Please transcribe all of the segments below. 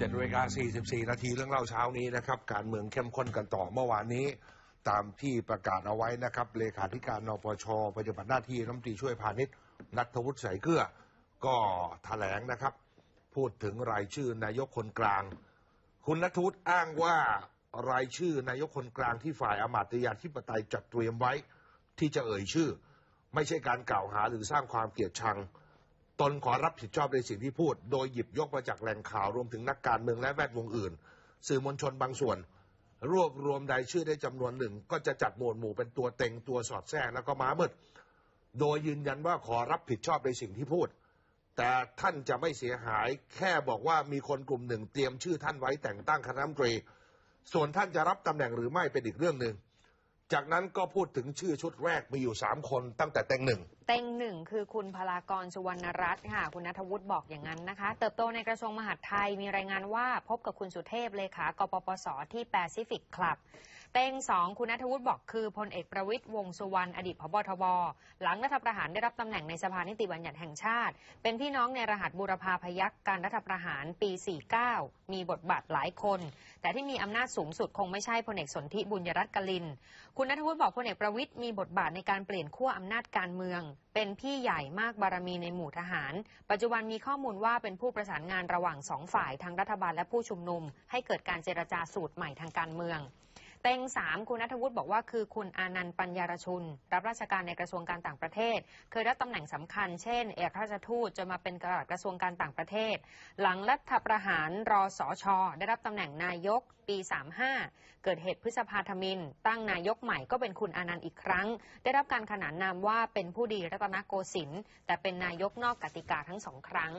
7นาฬิกา44 นาทีเรื่องเล่าเช้านี้นะครับ การเมืองเข้มข้นกันต่อเมื่อวานนี้ ตามที่ประกาศเอาไว้นะครับ เลขาธิการนปชปฏิบัติหน้าที่รัฐมนตรีช่วยพาณิชย์นัทวุฒิใสเกลือก็แถลงนะครับ พูดถึงรายชื่อนายกคนกลาง คุณนัทวุฒิอ้างว่ารายชื่อนายกคนกลางที่ฝ่ายอมาตยาธิปไตยจัดเตรียมไว้ ที่จะเอ่ยชื่อ ไม่ใช่การกล่าวหาหรือสร้างความเกลียดชัง ตนขอรับผิดชอบในสิ่งที่พูด โดยหยิบยกมาจากแหล่งข่าวรวมถึงนักการเมืองและแวดวงอื่น สื่อมวลชนบางส่วน รวบรวมรายชื่อได้จำนวนหนึ่ง ก็จะจัดหมวดหมู่เป็นตัวเต็งตัวสอดแทรกแล้วก็ม้ามืดโดยยืนยันว่าขอรับผิดชอบในสิ่งที่พูด แต่ท่านจะไม่เสียหาย แค่บอกว่ามีคนกลุ่มหนึ่งเตรียมชื่อท่านไว้แต่งตั้งคณะรัฐมนตรี ส่วนท่านจะรับตำแหน่งหรือไม่เป็นอีกเรื่องหนึ่ง จากนั้นก็พูดถึงชื่อชุดแรกมีอยู่สามคนตั้งแต่เต็งหนึ่ง เต็งหนึ่งคือคุณพลากรสุวรรณรัตน์ค่ะ คุณนัทวุฒิบอกอย่างนั้นนะคะ เติบโตในกระทรวงมหาดไทยมีรายงานว่าพบกับคุณสุเทพเลขากปปส ที่แปซิฟิกคลับ เต็งสองคุณนัทวุฒิบอกคือพลเอกประวิตยวงสุวรรณอดีตพบทบ หลังรัฐประหารได้รับตำแหน่งในสภานิติบัญญัติแห่งชาติ เป็นพี่น้องในรหัสบูรพาพยัคฆ์การรัฐประหารปี 49 มีบทบาทหลายคน แต่ที่มีอำนาจสูงสุดคงไม่ใช่พลเอกสนธิบุญยรัตน์กลินคุณนัทวุฒิบอกพลเอกประวิตยมีบทบาทในการเปลี่ยนขั้วอำนาจการเมือง เป็นพี่ใหญ่มากบารมีในหมู่ทหาร ปัจจุบันมีข้อมูลว่าเป็นผู้ประสานงานระหว่างสองฝ่ายทั้งรัฐบาลและผู้ชุมนุม ให้เกิดการเจรจาสูตรใหม่ทางการเมือง เต็งสามคุณนัทวุฒิบอกว่าคือคุณอานันต์ปัญญารชุน รับราชการในกระทรวงการต่างประเทศ เคยรับตำแหน่งสำคัญ เช่น เอกราชทูตจนมาเป็นกระกระทรวงการต่างประเทศ หลังรัฐประหารรอสอชอได้รับตำแหน่งนายกปี 35 เกิดเหตุพฤษภาธมิน ตั้งนายกใหม่ก็เป็นคุณอานันต์อีกครั้ง ได้รับการขนานนามว่าเป็นผู้ดีรัตนโกสินทร์แต่เป็นนายกนอกกติกาทั้งสองครั้ง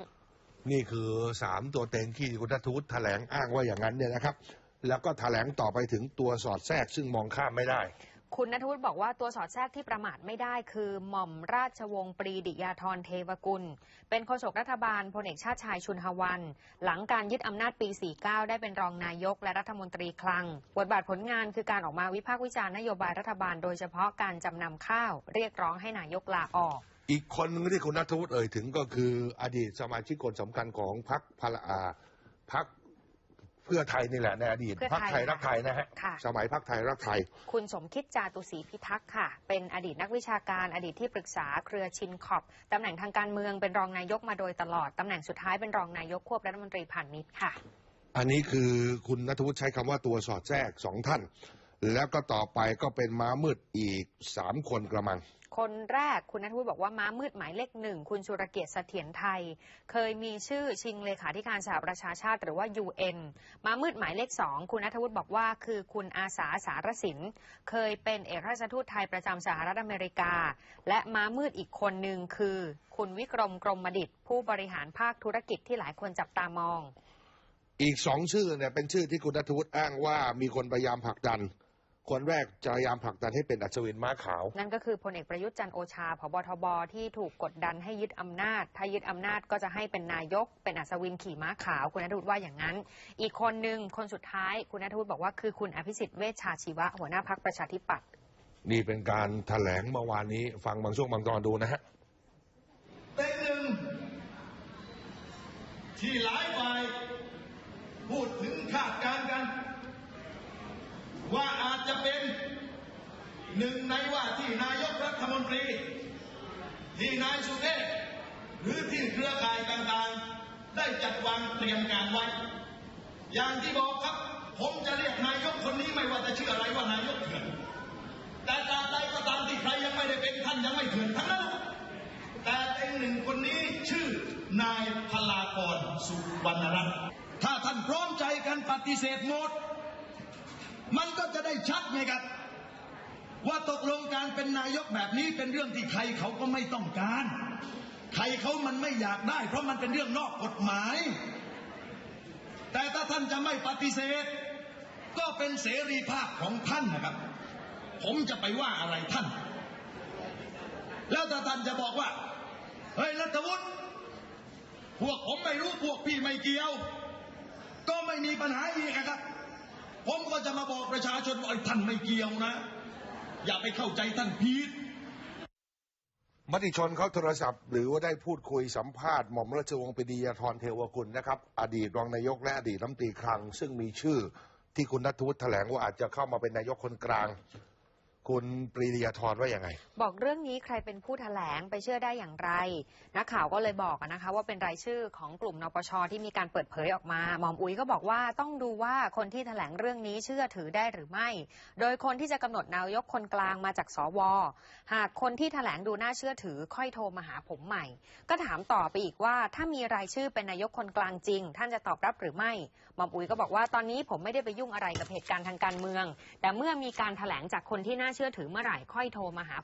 นี่คือสามตัวเต็งที่คุณนัทวุฒิแถลงอ้างว่าอย่างนั้นเนี่ยนะครับ แล้วก็แถลงต่อไปถึงตัวสอดแทรกซึ่งมองข้ามไม่ได้ คุณนัทวุฒิบอกว่าตัวสอดแทรกที่ประมาทไม่ได้คือหม่อมราชวงศ์ปรีดิยาธรเทวกุล เป็นโฆษกรัฐบาลพลเอกชาติชายชุนหวัน หลังการยึดอำนาจปี 49 ได้เป็นรองนายกและรัฐมนตรีคลัง บทบาทผลงานคือการออกมาวิพากษ์วิจารณ์นโยบายรัฐบาล โดยเฉพาะการจำนำข้าว เรียกร้องให้นายกลาออกอีกคนนึงที่คุณนัทวุฒิเอ่ยถึงก็คืออดีตสมาชิกคนสำคัญของพรรคพลอาพรรค เพื่อไทยนี่แหละในอดีตเพื่อพรรคไทยไทยรักไทยนะฮะค่ะ สมัยพรรคไทยรักไทย คุณสมคิดจาตุศรีพิทักษ์ค่ะ เป็นอดีตนักวิชาการ อดีตที่ปรึกษาเครือชินขอบตำแหน่งทางการเมืองเป็นรองนายกมาโดยตลอด ตำแหน่งสุดท้ายเป็นรองนายกควบรัฐมนตรีผ่านมิตรค่ะ อันนี้คือคุณนัทวุฒิใช้คำว่าตัวสอดแทรกสองท่าน แล้วก็ต่อไปก็เป็นม้ามืดอีกสามคนกระมัง คนแรกคุณนัทวุฒิบอกว่าม้ามืดหมายเลขหนึ่งคุณสุรเกียรติเสถียรไทย เคยมีชื่อชิงเลขาธิการสหประชาชาติหรือว่า UN ม้ามืดหมายเลขสองคุณนัทวุฒิบอกว่า คือคุณอาสาสารสิน เคยเป็นเอกราชทูตไทยประจำสหรัฐอเมริกา และม้ามืดอีกคนหนึ่งคือ คุณวิกรมกรมดิตผู้บริหารภาคธุรกิจที่หลายคนจับตามอง อีกสองชื่อเนี่ยเป็นชื่อที่คุณนัทวุฒิอ้างว่ามีคนพยายามผลักดัน คนแรกจะพยายามผลักดันให้เป็นอัศวินม้าขาว นั่นก็คือพลเอกประยุทธ์จันทร์โอชาผบทบที่ถูกกดดันให้ยึดอำนาจ ถ้ายึดอำนาจก็จะให้เป็นนายก เป็นอัศวินขี่ม้าขาว คุณนัทวุฒิว่าอย่างนั้น อีกคนหนึ่งคนสุดท้ายคุณนัทวุฒิบอกว่าคือคุณอภิสิทธิ์เวชชาชีวะ หัวหน้าพักประชาธิปัตย์นี่เป็นการแถลงเมื่อวานนี้ ฟังบางช่วงบางตอนดูนะฮะเต็งหนึ่งที่หลายฝ่ายพูดถึงคาดการณ์กัน ว่าอาจจะเป็นหนึ่งในว่าที่นายกรัฐมนตรี ที่นายสุเทพหรือที่เครือข่ายต่างๆ ได้จัดวางเตรียมการไว้ อย่างที่บอกครับ ผมจะเรียกนายกคนนี้ไม่ว่าจะชื่ออะไรว่านายกเถื่อนแต่ตราบใดก็ตามที่ใครยังไม่ได้เป็นท่านยังไม่เถื่อนทั้งนั้นแต่เต็งหนึ่งคนนี้ชื่อนายพลากรสุวรรณรัตน์ถ้าท่านพร้อมใจกันปฏิเสธหมด มันก็จะได้ชัดไงครับ ว่าตกลงการเป็นนายกแบบนี้เป็นเรื่องที่ใครเขาก็ไม่ต้องการ ใครเขามันไม่อยากได้ เพราะมันเป็นเรื่องนอกกฎหมาย แต่ถ้าท่านจะไม่ปฏิเสธ ก็เป็นเสรีภาพของท่านนะครับ ผมจะไปว่าอะไรท่าน แล้วถ้าท่านจะบอกว่าเฮ้ยรัฐวุฒิพวกผมไม่รู้พวกพี่ไม่เกี่ยว ก็ไม่มีปัญหาอีกครับ ผมก็จะมาบอกประชาชนว่าไอ้ท่านไม่เกี่ยวนะ อย่าไปเข้าใจท่านพีดมติชนเขาโทรศัพท์ หรือว่าได้พูดคุยสัมภาษณ์หม่อมราชวงศ์ปรีดียธรเทวกุลนะครับ อดีตรองนายกและอดีตรัฐมนตรีคลัง ซึ่งมีชื่อที่คุณนัทวุฒิแถลงว่าอาจจะเข้ามาเป็นนายกคนกลาง คุณปรีดียาธรว่ายังไง บอกเรื่องนี้ใครเป็นผู้แถลงไปเชื่อได้อย่างไร นักข่าวก็เลยบอกนะคะ ว่าเป็นรายชื่อของกลุ่มนปชที่มีการเปิดเผยออกมาหมอมอุ๋ยก็บอกว่าต้องดูว่าคนที่แถลงเรื่องนี้เชื่อถือได้หรือไม่ โดยคนที่จะกำหนดนายกคนกลางมาจากสว หากคนที่แถลงดูน่าเชื่อถือค่อยโทรมาหาผมใหม่ ก็ถามต่อไปอีกว่า ถ้ามีรายชื่อเป็นนายกคนกลางจริง ท่านจะตอบรับหรือไม่หมอมอุ๋ยก็บอกว่าตอนนี้ผมไม่ได้ไปยุ่งอะไรกับเหตุการณ์ทางการเมือง แต่เมื่อมีการแถลงจากคนที่น่าเชื่อถือเมื่อไหร่ค่อยโทรมาหา